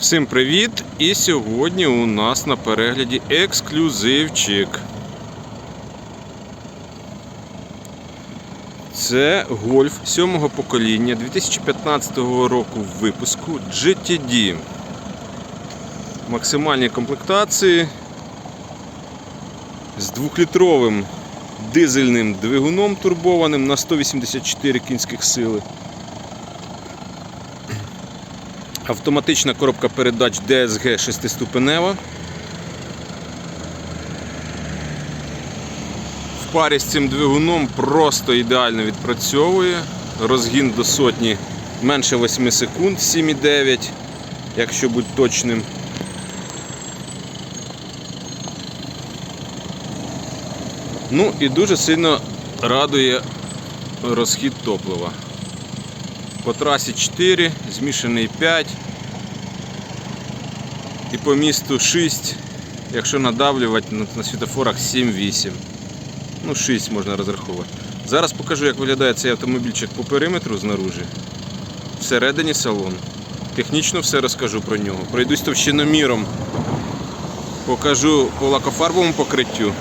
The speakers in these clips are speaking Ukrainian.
Всім привіт! І сьогодні у нас на перегляді ексклюзивчик. Це гольф сьомого покоління 2015 року випуску GTD. Максимальні комплектації з двохлітровим дизельним двигуном турбованим на 184 кінських сили. Автоматична коробка передач DSG 6-ступенева. В парі з цим двигуном просто ідеально відпрацьовує. Розгін до сотні менше 8 секунд, 7,9, якщо бути точним. Ну і дуже сильно радує розхід топлива. По трасі 4, змішаний 5 і по місту 6, якщо надавлювати на, світофорах 7-8. Ну, 6 можна розраховувати. Зараз покажу, як виглядає цей автомобільчик по периметру знаружи. Всередині салон. Технічно все розкажу про нього. Пройдусь товщиноміром. Покажу по лакофарбовому покриттю.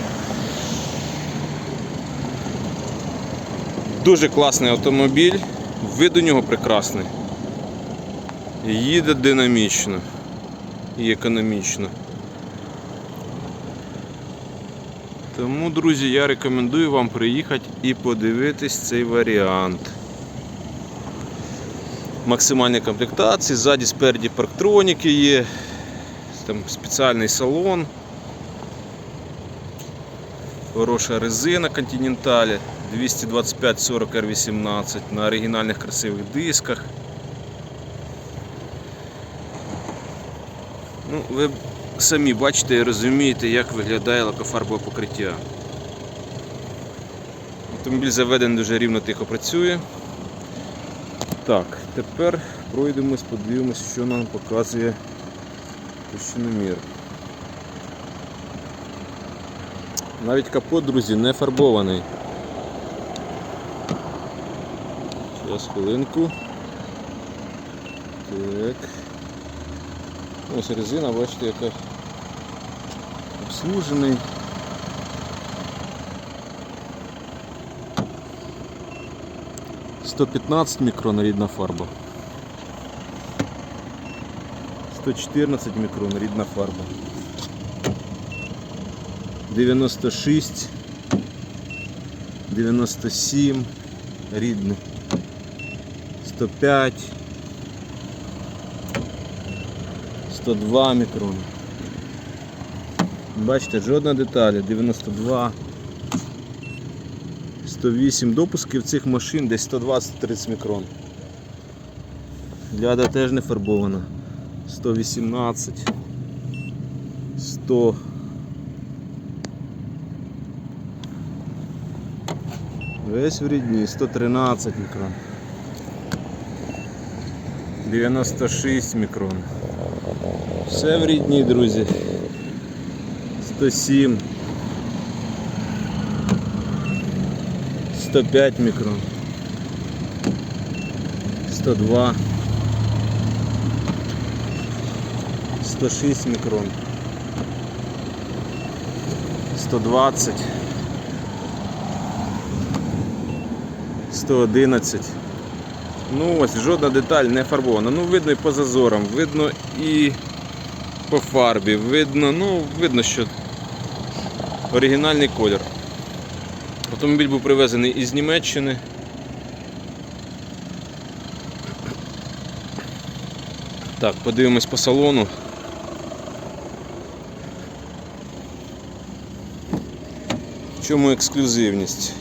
Дуже класний автомобіль. Вид у нього прекрасний. Їде динамічно і економічно. Тому, друзі, я рекомендую вам приїхати і подивитись цей варіант. Максимальні комплектації, ззаді спереді парктроніки є, там спеціальний салон, хороша резина Continental 225-40 R18 на оригінальних красивих дисках. Ну, ви самі бачите і розумієте, як виглядає лакофарбове покриття. Автомобіль заведений дуже рівно тихо працює. Так, тепер пройдемось, подивимось, що нам показує товщиномір. Навіть капот, друзі, не фарбований. Зараз хвилинку. Так. Ось резина, бачите, яка обслужений. Сто п'ятнадцять мікрон рідна фарба. 114 мікрон рідна фарба. 96, 97 рідне. 105, 102 мікрони. Бачите, жодна деталя, 92, 108 допусків цих машин десь 120-30 мікрон. Ляда теж не фарбована. 118, 100. Весь в рідні, 113 мікрон. 96 мікрон. Все в рідні, друзі. 107. 105 мікрон. 102. 106 мікрон. 120. 111. Ну ось жодна деталь не фарбована. Ну видно і по зазорам, видно і по фарбі, видно, ну видно, що оригінальний колір. Автомобіль був привезений із Німеччини. Так, подивимось по салону. В чому ексклюзивність?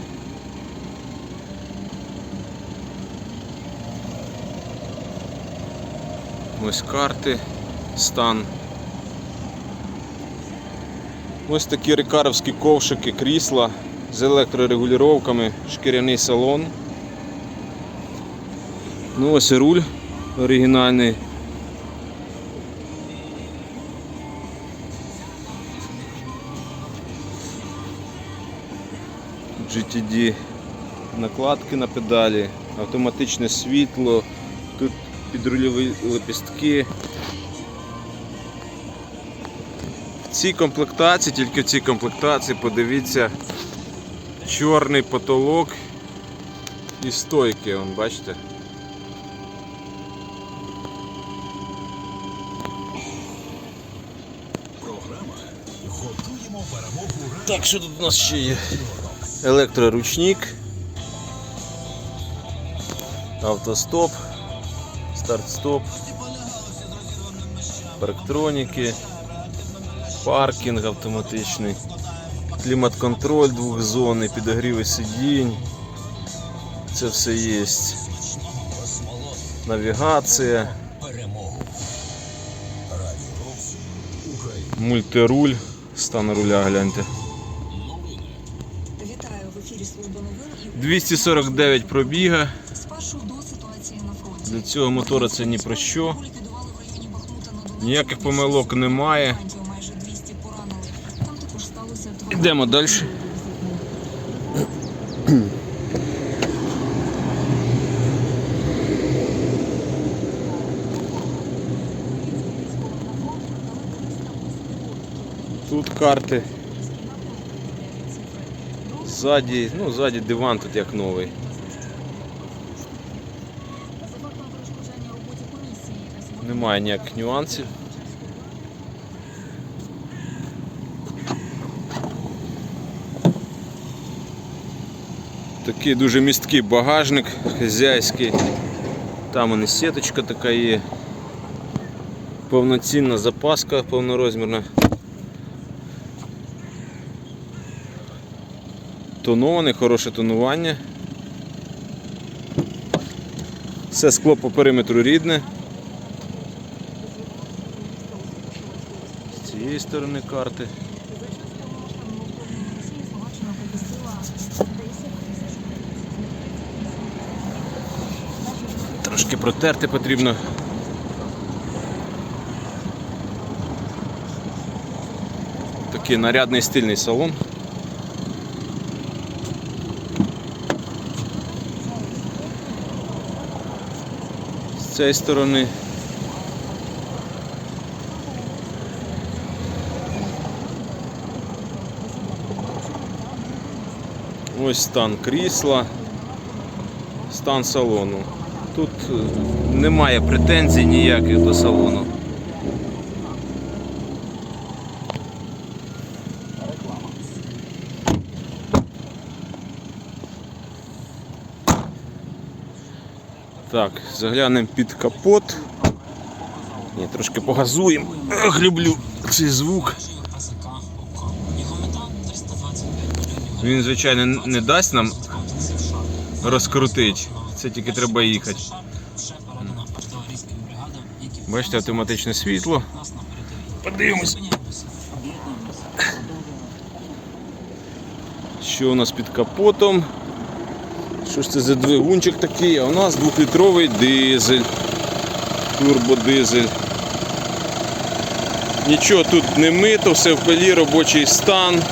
Ось карти, стан. Ось такі рикаровські ковшики, крісла з електрорегулюваннями, шкіряний салон. Ну ось і руль оригінальний. GTD накладки на педалі, автоматичне світло, підрульові лепістки, цій комплектації, тільки в цій комплектації, подивіться, чорний потолок і стойки, вон, бачите? Так, що тут у нас ще є? Електроручник, автостоп, старт-стоп, парктроніки, паркінг автоматичний, клімат-контроль двохзонний, підогріви сидінь. Це все є. Навігація. Мультируль. Стан руля гляньте. Вітаю в ефірі Служба новин і 249 пробіга. спершу до ситуації на фронті. Для цього мотора це ні про що. Ніяких помилок немає. Окупантів Майже 200 поранили. Там також сталося Йдемо далі. Тут карти. Ззаді, ну, ззаді диван тут як новий. За фактом перешкоджання роботі комісії, яка сьогодні Немає ніяких нюансів. Такий дуже місткий багажник хазяйський. Там і сіточка така є. Повноцінна запаска повнорозмірна. Тонований, хороше тонування. Все скло по периметру рідне. З цієї сторони карти. За час повномасштабного вторгнення Росії Словаччина пропустила 10 тисяч українців. Трошки протерти потрібно. Такий нарядний стильний салон. З цієї сторони. Ось стан крісла, стан салону. Тут е, немає претензій ніяких до салону. Так, заглянемо під капот. Ні, трошки погазуємо. Ах, люблю цей звук. Він, звичайно, не дасть нам розкрутити. Це тільки треба їхати. Бачите, автоматичне світло. Подивимось. Що у нас під капотом? Що ж це за двигунчик такий? А у нас двохлітровий дизель. Турбодизель. Нічого тут не мито, все в пилі, робочий стан.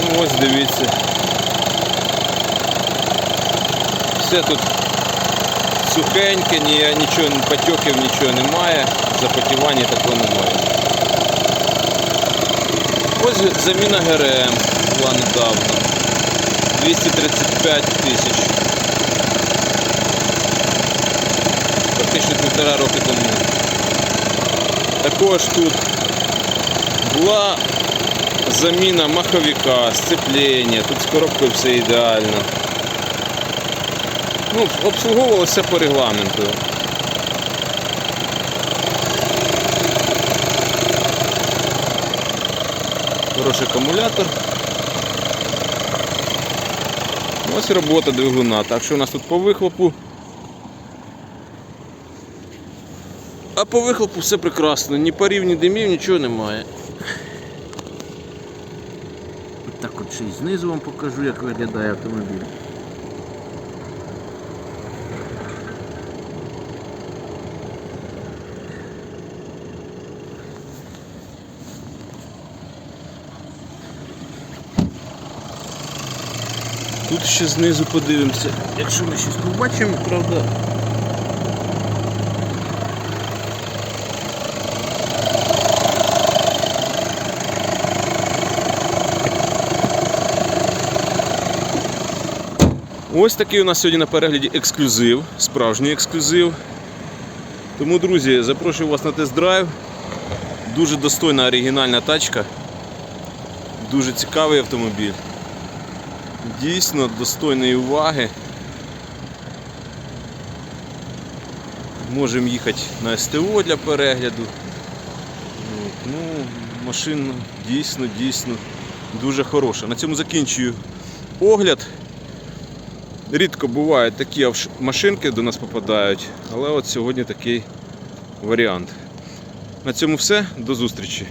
Ну ось дивіться. Все тут сухеньке, ні, нічого, потьоків нічого немає, запотівання такого немає. Ось заміна ГРМ була недавно. 235 тисяч. Практично півтора роки тому. Також тут була заміна маховика, сцеплення, тут з коробкою все ідеально. Ну, обслуговувалося по регламенту. Хороший акумулятор. Ось робота двигуна. Так що у нас тут по вихлопу. А по вихлопу все прекрасно. Ні парів, ні димів, нічого немає. Так от ще й знизу вам покажу, як виглядає автомобіль. Тут ще знизу подивимося, якщо ми щось побачимо, правда. Ось такий у нас сьогодні на перегляді ексклюзив, справжній ексклюзив. Тому, друзі, запрошую вас на тест-драйв. Дуже достойна оригінальна тачка. Дуже цікавий автомобіль. Дійсно достойної уваги. Можемо їхати на СТО для перегляду. Ну, машина дійсно, дійсно дуже хороша. На цьому закінчую огляд. Рідко бувають такі машинки до нас попадають, але от сьогодні такий варіант. На цьому все. До зустрічі.